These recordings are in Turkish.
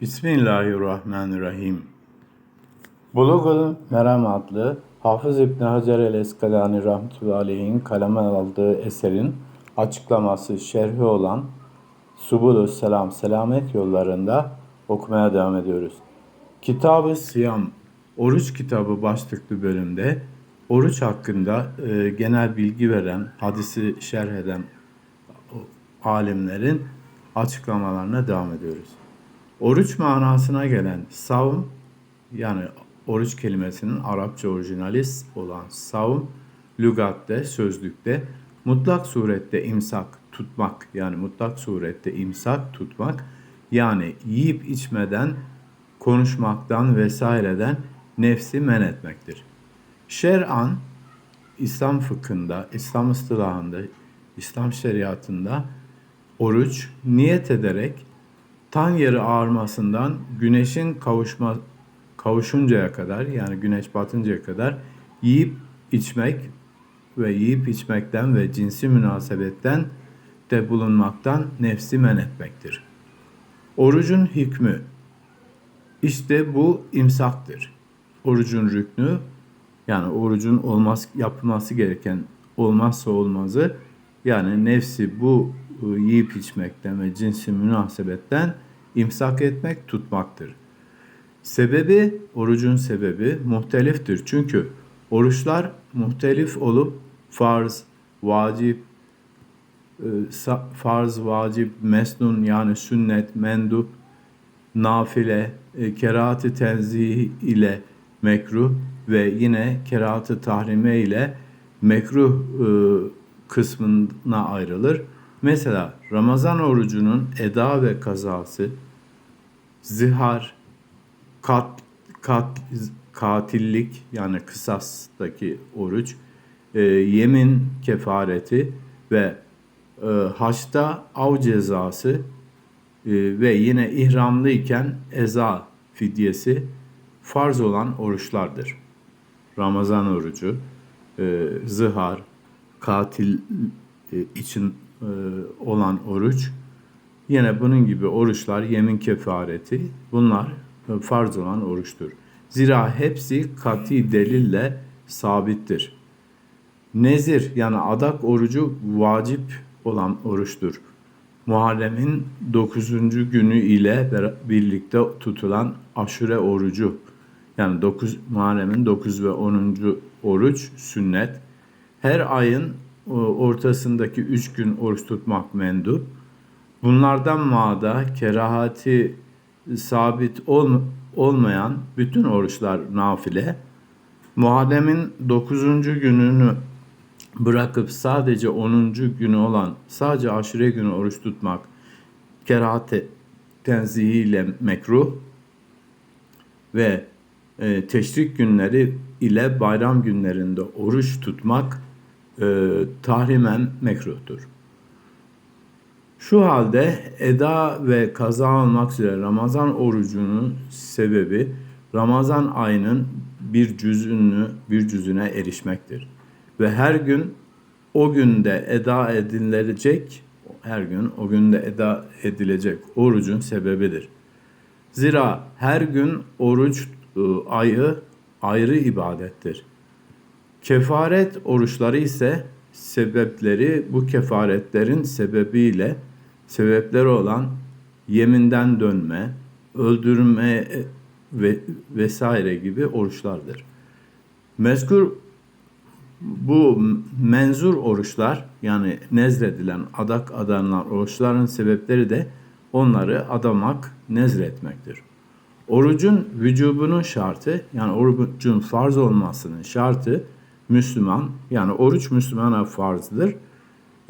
Bismillahirrahmanirrahim. Bulugul Meram adlı Hafız İbni Hacer el Eskalani rahmetullahi aleyhin kaleme aldığı eserin açıklaması, şerhi olan Subulü Selam, Selamet yollarında okumaya devam ediyoruz. Kitabı Siyam, Oruç kitabı başlıklı bölümde oruç hakkında e, genel bilgi veren, hadisi şerh eden alimlerin açıklamalarına devam ediyoruz. Oruç manasına gelen savm, yani oruç kelimesinin Arapça orijinali olan savm, lügatte, sözlükte mutlak surette imsak tutmak, yani mutlak surette imsak tutmak, yani yiyip içmeden, konuşmaktan vesaireden nefsi men etmektir. Şer'an, İslam fıkhında, İslam ıstılahında, İslam şeriatında oruç niyet ederek tan yeri ağarmasından güneşin kavuşma kavuşuncaya kadar yani güneş batıncaya kadar yiyip içmek ve yiyip içmekten ve cinsi münasebetten de bulunmaktan nefsi men etmektir. Orucun hükmü işte bu imsaktır. Orucun rüknü yani orucun olmaz yapılması gereken olmazsa olmazı yani nefsi bu yiyip içmekten ve cinsi münasebetten imsak etmek, tutmaktır. Sebebi, orucun sebebi muhteliftir. Çünkü oruçlar muhtelif olup farz, vacip, e, farz, vacip, mesnun yani sünnet, mendup, nafile, e, kerahat-ı tenzih ile mekruh ve yine kerahat-ı tahrime ile mekruh e, kısmına ayrılır. Mesela Ramazan orucunun eda ve kazası, zihar, kat, kat, katillik yani kısastaki oruç, e, yemin kefareti ve e, haçta av cezası e, ve yine ihramlıyken eza fidyesi farz olan oruçlardır. Ramazan orucu, e, zihar, katil e, için e, olan oruç, yine bunun gibi oruçlar, yemin kefareti bunlar e, farz olan oruçtur. Zira hepsi kati delille sabittir. Nezir yani adak orucu vacip olan oruçtur. Muharrem'in 9. günü ile birlikte tutulan aşure orucu yani 9 Muharrem'in 9 ve 10. oruç sünnet. Her ayın ortasındaki 3 gün oruç tutmak mendup. Bunlardan mağda kerahati sabit ol, olmayan bütün oruçlar nafile. Muharrem'in 9. gününü bırakıp sadece 10. günü olan sadece aşure günü oruç tutmak kerahat tenzihiyle mekruh ve e, teşrik günleri ile bayram günlerinde oruç tutmak e, tahrimen mekruhtur. Şu halde eda ve kaza olmak üzere Ramazan orucunun sebebi Ramazan ayının bir cüzünü bir cüzüne erişmektir. Ve her gün o günde eda edilecek her gün o günde eda edilecek orucun sebebidir. Zira her gün oruç e, ayı ayrı ibadettir. Kefaret oruçları ise sebepleri bu kefaretlerin sebebiyle sebepleri olan yeminden dönme, öldürme e, ve vesaire gibi oruçlardır. Mezkur bu menzur oruçlar yani nezredilen, adak adanılan oruçların sebepleri de onları adamak, nezretmektir. Orucun vücubunun şartı yani orucun farz olmasının şartı Müslüman yani oruç Müslümana farzdır.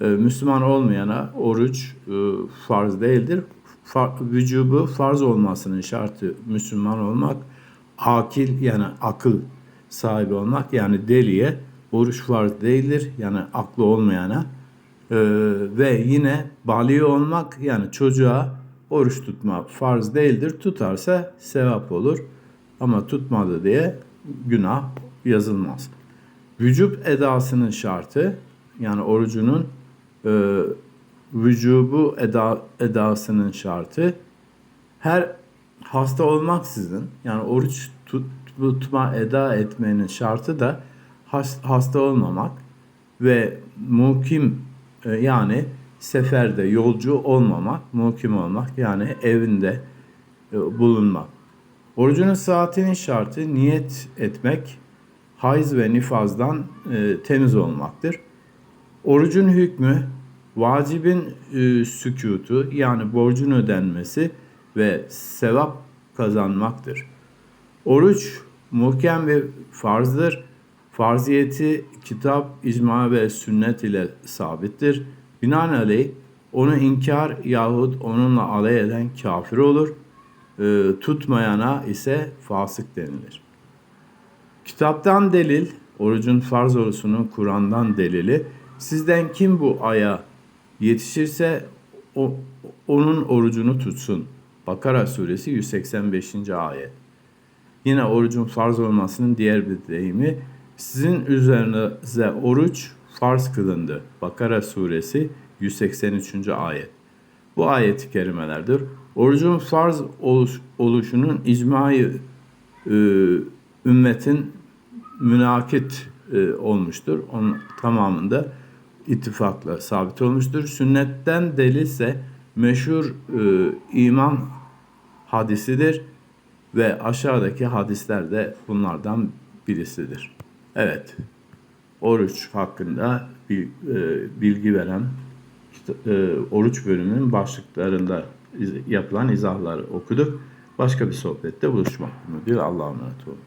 Ee, Müslüman olmayana oruç e, farz değildir. Fa- vücubu farz olmasının şartı Müslüman olmak, akil yani akıl sahibi olmak yani deliye oruç farz değildir yani aklı olmayana Ee, ve yine bali olmak yani çocuğa oruç tutma farz değildir. Tutarsa sevap olur ama tutmadı diye günah yazılmaz. Vücub edasının şartı yani orucunun e, vücubu eda, edasının şartı her hasta olmaksızın yani oruç tut, tutma eda etmenin şartı da has- hasta olmamak ve mukim e, yani seferde yolcu olmamak, mukim olmak yani evinde e, bulunmak. Orucunun saatinin şartı niyet etmek, hayız ve nifazdan e, temiz olmaktır. Orucun hükmü vacibin e, sükutu yani borcun ödenmesi ve sevap kazanmaktır. Oruç muhkem ve farzdır. Farziyeti kitap, icma ve sünnet ile sabittir. Binaenaleyh onu inkar yahut onunla alay eden kafir olur. E, tutmayana ise fasık denilir. Kitaptan delil, orucun farz oluşunun Kur'an'dan delili. Sizden kim bu aya yetişirse o, onun orucunu tutsun. Bakara suresi 185. ayet. Yine orucun farz olmasının diğer bir deyimi sizin üzerinize oruç farz kılındı. Bakara suresi 183. ayet. Bu ayet-i kerimelerdir. Orucun farz oluş, oluşunun icmayı e, ümmetin münakit e, olmuştur. Onun tamamında ittifakla sabit olmuştur. Sünnetten delilse meşhur e, iman hadisidir ve aşağıdaki hadisler de bunlardan birisidir. Evet, oruç hakkında bir, e, bilgi veren e, oruç bölümünün başlıklarında yapılan izahları okuduk. Başka bir sohbette buluşmak ümidiyle Allah'a emanet olun.